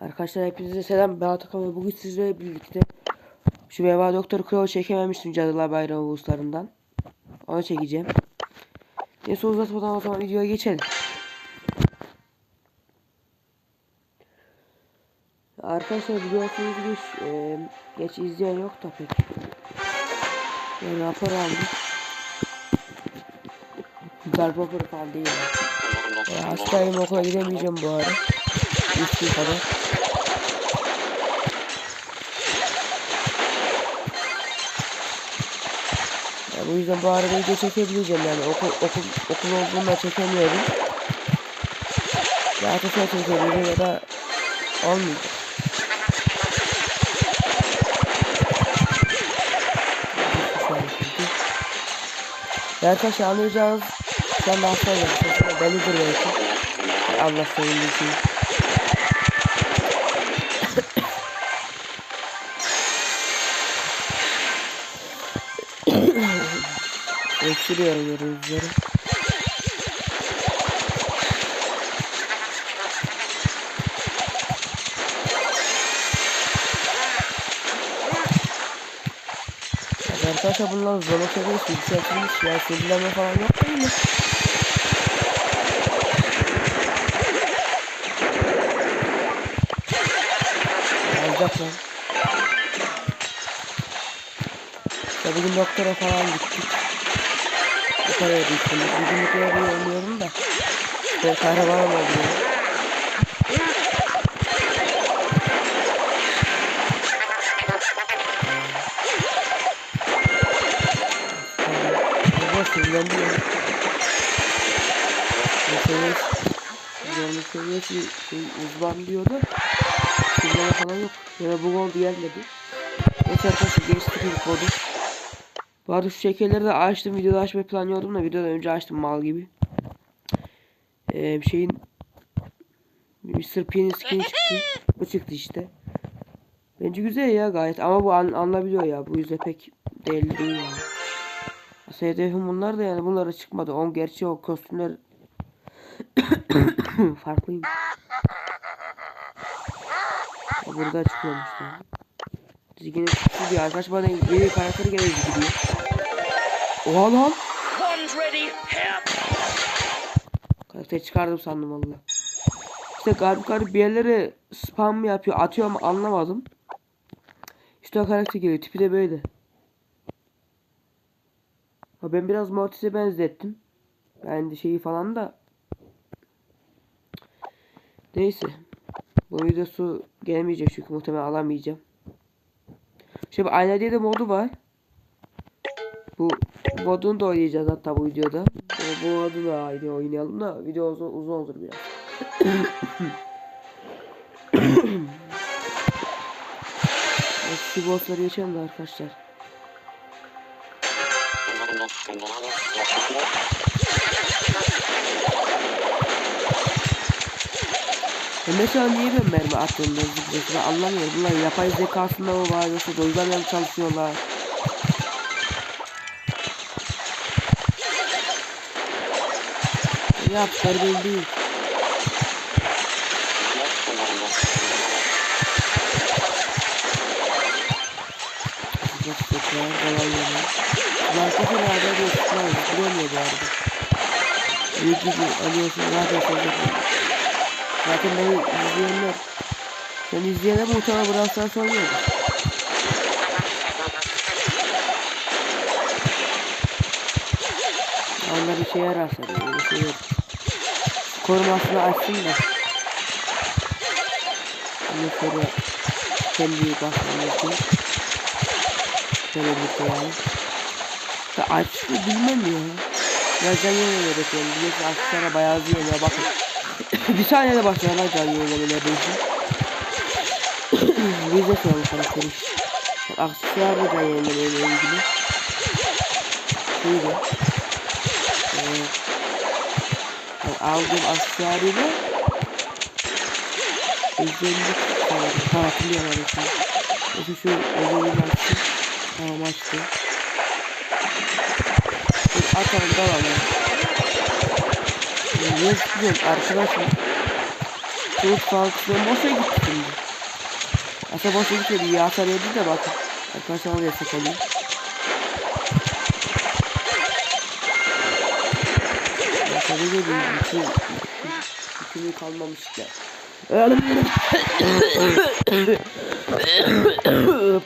Arkadaşlar hepinize selam. Ben Atakan ve bugün sizlerle birlikte şu Veba Doktor Crow çekememiştim Cadılar Bayramı Uluslarından. Onu çekeceğim. Neyse uzatmadan o zaman videoya geçelim. Arkadaşlar biliyorsunuz geç, e, geç izleyen yok da pek. Ben rapor aldım. Güzel rapor falan değil. Yani. E, hastayım okula gidemeyeceğim bu ara. Üç gün kadar. Ya bu yüzden bu arada video çekebileceğim yani okul okul okul olduğunda çekemiyorum. Ya ateşe çekebilirim ya da olmayacak. Ya arkadaşlar anlayacağınız sen de hasta olacaksın. Bellidir belki. Allah sevindirsin. Öksürüyorum gördüğünüz üzere. Ya Arkadaşlar bunlar zor otobüs yükseltilmiş ya sürüleme falan yok değil mi? Alacak lan. Ya bugün doktora falan gittik. Bu kadar gittim. Bugün bu kadar oynuyorum da. Ben kahramanım oldu ya. Ama sinirlendi ya. Mesela Zorluk seviyesi şey, uzman diyordu. Sinirleme falan yok. Ya bu oldu gelmedi. Neyse arkadaşlar geçtik ilk kodu. Bu şu şekerleri de açtım. Videoda açmayı planlıyordum da videodan önce açtım mal gibi. Ee, bir şeyin Mr. P'nin skin çıktı. Bu çıktı işte. Bence güzel ya gayet ama bu an, anlayabiliyor ya. Bu yüzden pek değerli değil yani. Aslında hedefim bunlar da yani bunlara çıkmadı. On gerçi o kostümler farklıymış. Burada çıkmamış yani. Zigine çıktı diyor. Arkadaş bana yeni karakteri gene gidiyor. Oha lan. Karakteri çıkardım sandım valla. İşte garip garip bir yerlere spam mı yapıyor atıyor ama anlamadım. İşte o karakter geliyor. Tipi de böyle. Ha ben biraz Mortis'e benzettim. Yani şeyi falan da. Neyse. Bu videosu gelmeyecek çünkü muhtemelen alamayacağım. Şimdi Ayna diye de modu var. Bu modunu da oynayacağız hatta bu videoda. Bu, bu modu da aynı oynayalım da video uzun, uzun olur biraz. Şu bossları geçelim de arkadaşlar. Ya mesela niye ben mermi attığımda anlamıyorum. Bunlar yapay zekasında mı var yoksa mı çalışıyorlar? Yaptılar belli değil. Sıcak sıcak kolay yemek. Zaten herhalde bir ısıtma oldu. Bulamıyor bu arada. Yüzü alıyorsun zaten sonra. Zaten beni izleyenler ben izleyenler muhtemelen Brawl Stars oynuyordu. Onlar bir şey yararsa diye öyle şey yok. Korumasını açsın da. Kendi bakmam için. Şöyle bir şey yani. Ya açtı bilmem ya. Birazdan yine bekliyorum. Biliyorsun aksesuara bayağı ziyor ya bakın. bir saniyede başlar lan canlı yayınlama neredeyse. Biz de soralım karakteri. Aksesuar da canlı yayınlama ile ilgili. Şöyle. Aldığım aksesuarıyla özellik sanırım. Ha hatırlıyorum arasını. Mesela şu özelliğini açtım. Tamam açtım. Dur atalım devam edelim. Niye sıkıyorum arkadaşım? Soğuk kısmı boşa gitti şimdi. Aslında boşa gitmedi. Hasar yedi de bakın. Arkadaşlar oraya Hasar yedi. Bütün, bütün kalmamış ya.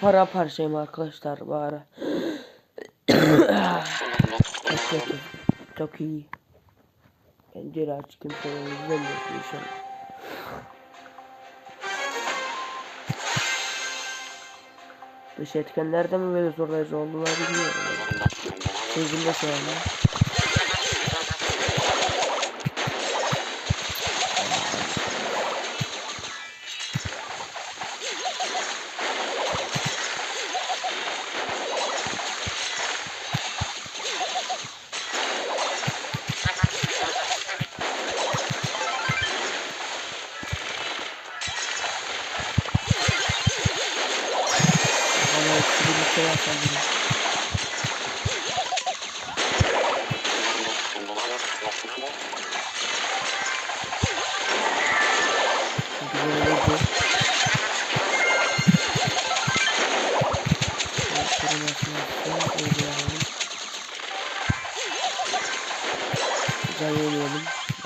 Para parçayım arkadaşlar bu ara. Çok kötü. Çok iyi. Pencere aç kimse izlemiyor inşallah. Dış etkenlerden mi böyle zorlayıcı oldular bilmiyorum. Sözümde şu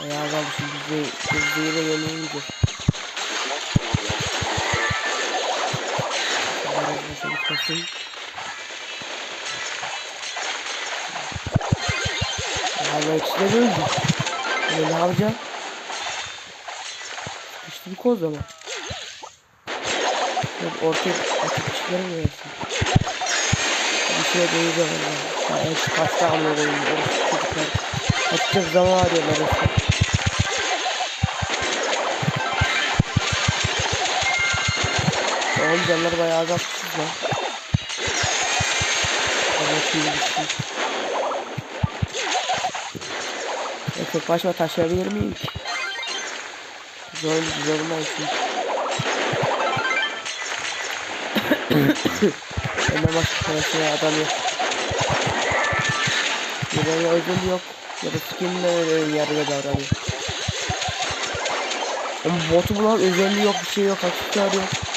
Şimdi bizi hızlı yenileyeceğiz. Biraz başa gitmesin. Ya ben ikisi de öldü. Ben ne yapacağım? İşte bir koz ama. Yok ortaya atıp çıkarım yersin. Bir şeye döneceğim valla. Ya en şu kaçta alıyorum. Orası çocuklar. Açacak zaman arıyorlar resmen. Oğlum canları bayağı azaltmışız lan. Evet iyi gitsin. Ya tek başıma taşıyabilir miyim ki? Zor, zorundayım. Benden başka parasına adam yok. Ya da ya özel yok. Ya da skinle yarıya davranıyor. Ama botu bulan özelliği yok bir şey yok açıkça yok.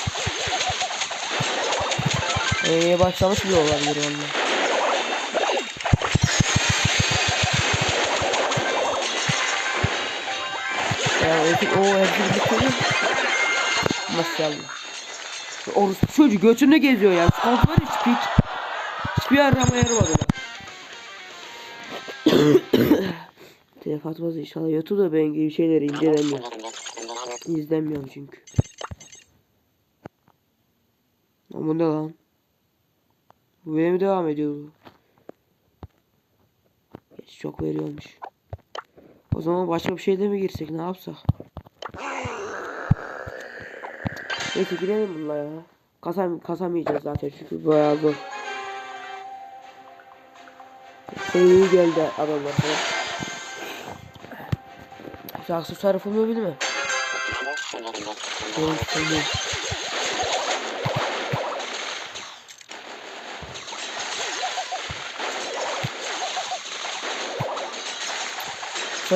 Eee başlamış bile olabilir valla. Ya o herkes bir şey Maşallah. Orospu çocuğu götünde geziyor ya. Kalk var hiç piç. Hiçbir arama yaramadı lan. Telef atmaz inşallah. YouTube'da benim gibi şeyleri incelemiyor. İzlemiyorum çünkü. Ama ne lan? Bu benim devam ediyor. Geç çok veriyormuş. O zaman başka bir şeyde mi girsek ne yapsak? Neyse girelim bununla ya. Kasam kasamayacağız zaten çünkü bayağı zor. İyi geldi adamlar falan. Şu aksesuarı fulluyor değil mi? Benim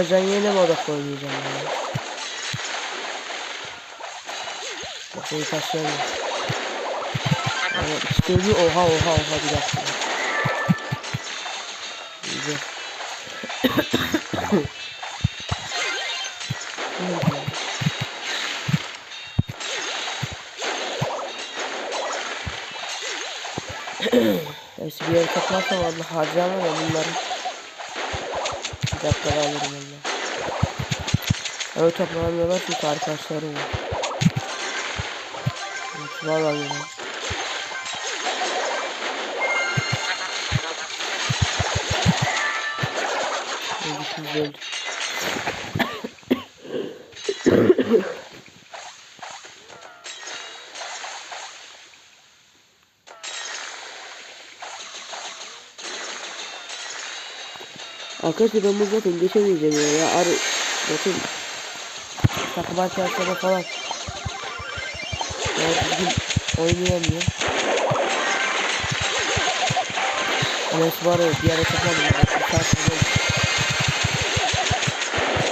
yine mi odaklı oynayacağım ya? Bak. Evet, işte ölüyor. Oha oha oha bir dakika. İyice. Neyse bir yere toplarsam valla harcamam ya bunları. Dakika alırım valla. Evet toplamıyorlar çünkü arkadaşlarım var. Valla. Öldük biz öldük. Arkadaşlar ben bu zaten geçemeyeceğim ya. ya arı zaten takım arkadaşlarına falan. Ya bugün oynayamıyor. Enes var ya bir çekelim ya. Bir saat sonra.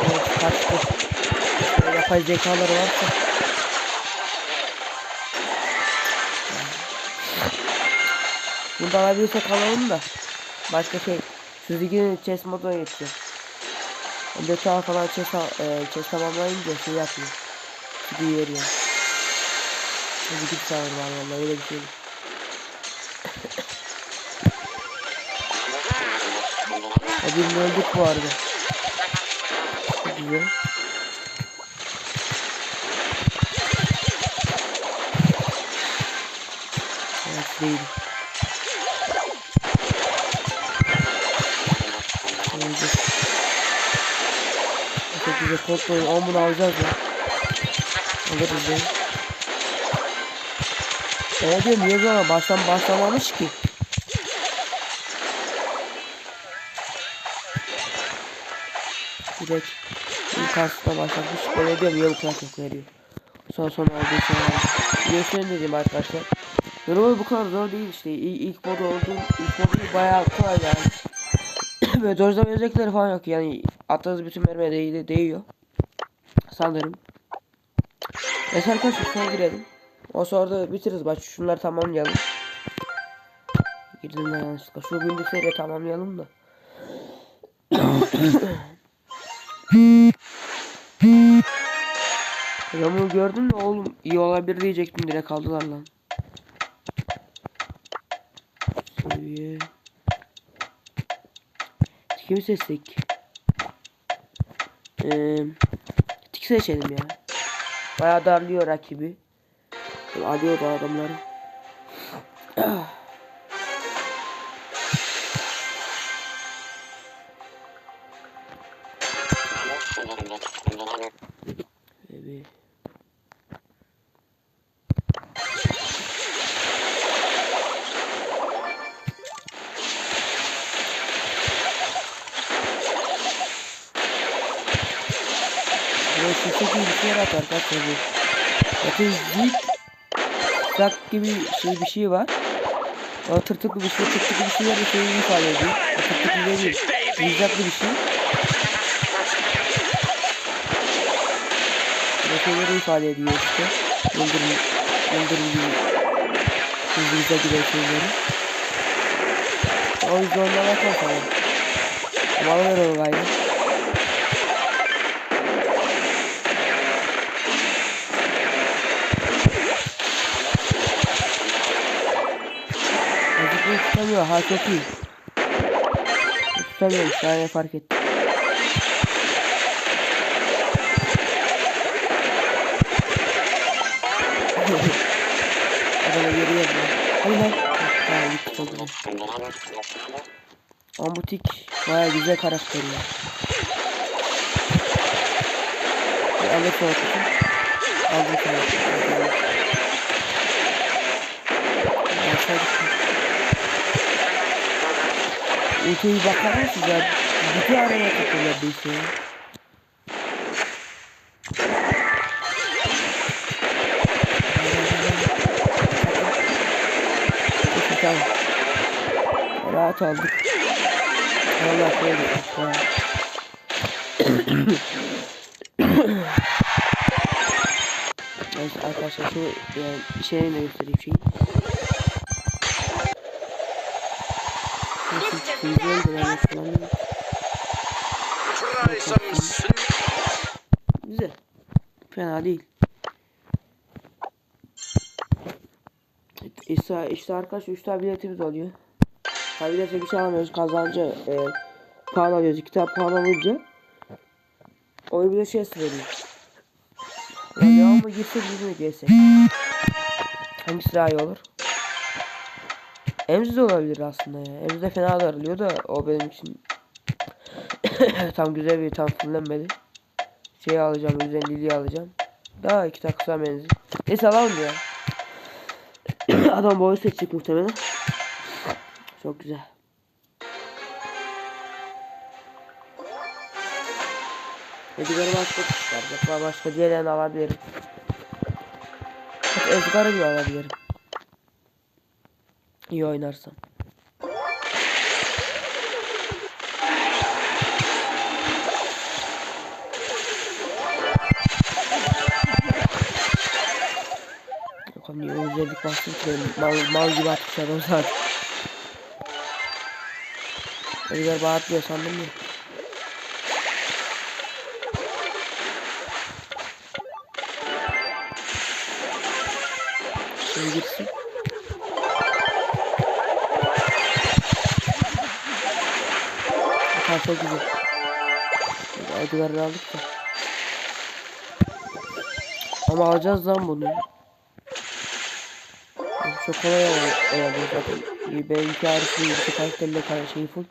Evet kaçtı. Yapay zekaları varsa. Bunu da alabilirsek alalım da. Başka şey. Suzuki'nin chess moduna geçeceğim. Beta falan chess, e, chess tamamlayınca şey yapıyor. Suzuki'yi veriyor. Suzuki bir tane var vallahi öyle bir şey. Birini öldük bu arada. Çok güzel. Evet değil. Kodlayın. 10 bunu alacağız ya. Alırız ya. Evet diyorum niye böyle baştan başlamamış ki? Direkt ilk karşısına başlamış. Ne diyorum kadar çok veriyor? Sonra sonra aldığı şey aldı. Gösterin dedim arkadaşlar. Normal bu kadar zor değil işte. İlk, ilk modu olduğum ilk modu bayağı kolay yani. Böyle dojlama özellikleri falan yok yani attığınız bütün mermiye değ değiyor. Sanırım. Neyse arkadaşlar sonra girelim. O sonra da bitiririz bak şunları tamamlayalım. Girdim ben yanlışlıkla. Şu bilgisayarı tamamlayalım da. Adamı gördün mü oğlum? İyi olabilir diyecektim direkt aldılar lan. Seviye. Kimi seçsek? Ee, tik seçelim ya. Bayağı darlıyor rakibi. Alıyor da adamları. zak gibi şey bir şey var. O tırtıklı bir şey, tırtıklı bir şeyler bir şeyi ifade ediyor. O tırtıklı değil, zikzaklı bir şey. Bu şeyleri ifade ediyor işte. Yıldırım gibi. Hızlıca giden şeyleri. O yüzden onlara bakalım. Ama alır o gayrı. Tutamıyor ha çok iyi. Tutamıyor yani fark ettim. Adamı geri yazıyor. Hadi lan. Ha çok güzel. Ambutik baya güzel karakter ya. Bir alet ortası. Aldım sana. Başladık. Ülkeyi bakar mısınız ya? Bütün araya takılıyor bu işe. Peki tamam. Rahat aldık. Gitmiş ya. Neyse arkadaşlar şu yani şeyini göstereyim şeyi. Güzel de ben sn- Güzel. Fena değil. İşte, işte arkadaş 3 tane biletimiz oluyor. Tabi bilete bir şey alamıyoruz. Kazancı e, puan alıyoruz. 2 tane puan alınca oyun bize şey veriyor. Ya devamlı girsek biz mi girsek? Hangisi daha iyi olur? Emzi de olabilir aslında ya. Emzi de fena darılıyor da o benim için tam güzel bir tam fullenmedi. Şey alacağım, özelliği alacağım. Daha iki tane kısa menzil. Neyse alalım ya. Adam boyu seçecek muhtemelen. Çok güzel. Edgar'ı başka çıkaracak. Başka diğerlerini alabilirim. Edgar'ı bile alabilirim. İyi oynarsam. Bakalım niye özledik bastım ki mal, mal gibi atmış adam zaten. Öyle bağırtmıyor sandım ya. Şimdi gitsin. Çok güzel. Edgar'ı aldık da. Ama alacağız lan bunu. Çok kolay oldu zaten. Benimki haricinde bir karakterle kar şeyi full.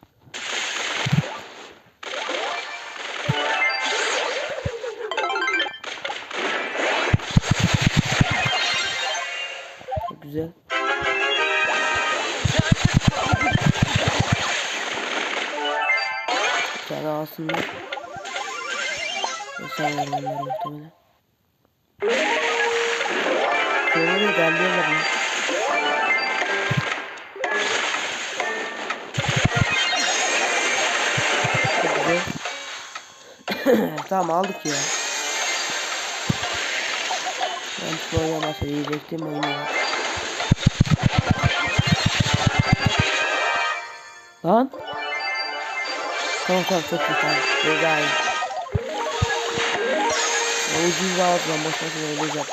Güzel. tamam aldık ya. Ben şu oynamasa diyecektim oynuyor. Lan. Tamam tamam çok iyi tamam. Güzel. O ucuz aldı lan boş boşuna öyle yap.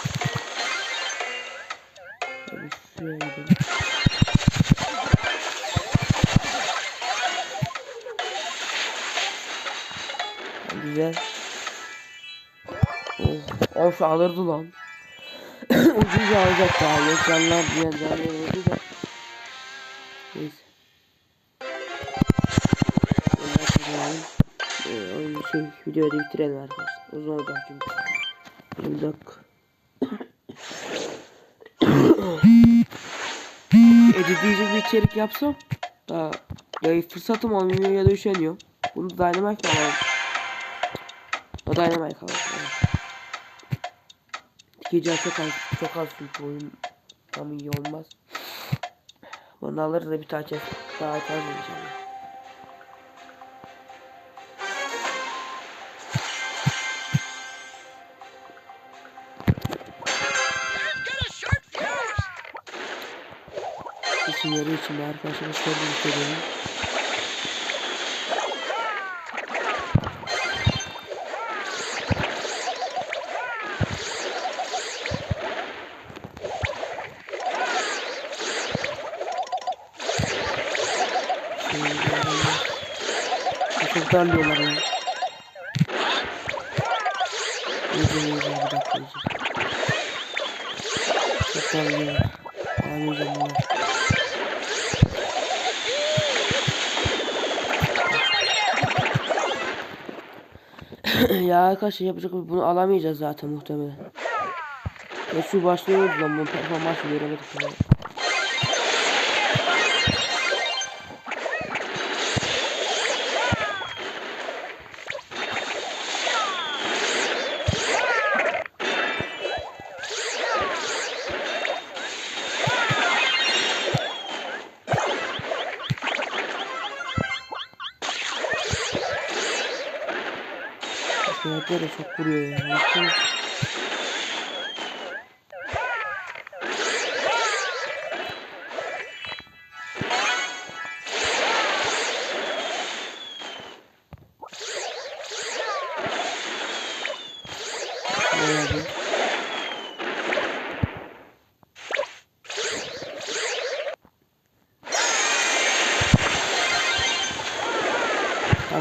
Şöyle şuraya gidelim. Of alırdı lan. Ucuzca alacak daha. Ekranlar diyen canlı oldu da. Neyse. Ondan sonra e, oyunu şey videoyu da bitirelim arkadaşlar. Uzun olacak çünkü. 20 dakika. Editleyecek bir içerik yapsam daha ya fırsatım olmuyor ya da üşeniyorum. Bunu Dynamite alalım. O Dynamite alalım. Gece çok az, çok az çünkü oyun tam iyi olmaz. Bunu alırız da bir tane çek, daha açarız inşallah. için yarı için arkadaşlar şöyle bir çok darlıyorlar ya. İyice iyice bir dakika iyice. Çok darlıyorlar. Ağlayacağım ya. ya arkadaşlar yapacak bunu alamayacağız zaten muhtemelen. Ya şu başlıyoruz lan bu performansı göremedik ya.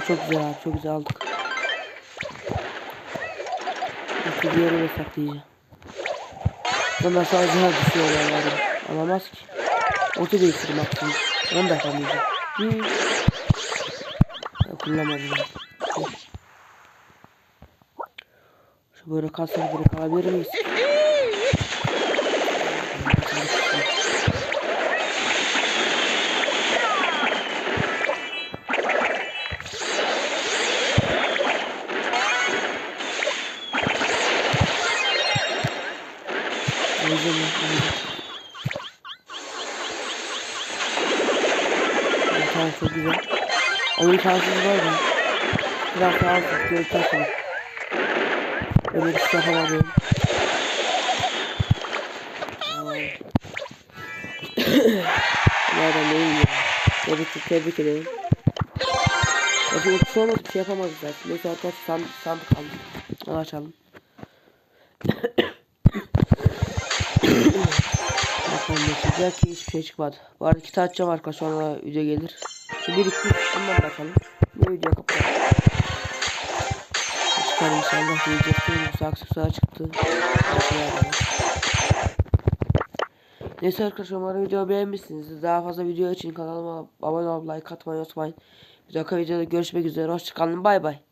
Çok güzel abi çok güzel aldık. Şu bir yere saklayacağım. Bana sadece her düşüyorlar yani. Alamaz ki. Otu değiştirdim maksimum. Onu da yapamayacağım. Hmm. Kullanmadım. ben. Şu böyle kalsa böyle kalabilir miyiz? Oyun şanssız var mı? Biraz daha az bir taşın. Öyle bir şey yapamadım. Nereden değil ya. Tebrik, tebrik ederim. Bakın ultisi olmasa bir şey yapamaz zaten. Neyse arkadaşlar sandık, sandık aldım. Al açalım. Bakalım ne çıkacak ki hiçbir şey çıkmadı. Bu arada iki tane açacağım arkadaşlar sonra video gelir. Şu bir iki bundan bakalım. Ne video kapatalım. Çıkar inşallah diyecektim. Yoksa aksesuar çıktı. Neyse arkadaşlar umarım videoyu beğenmişsinizdir. Daha fazla video için kanalıma abone olup like atmayı unutmayın. Bir dakika videoda görüşmek üzere. Hoşçakalın. Bay bay.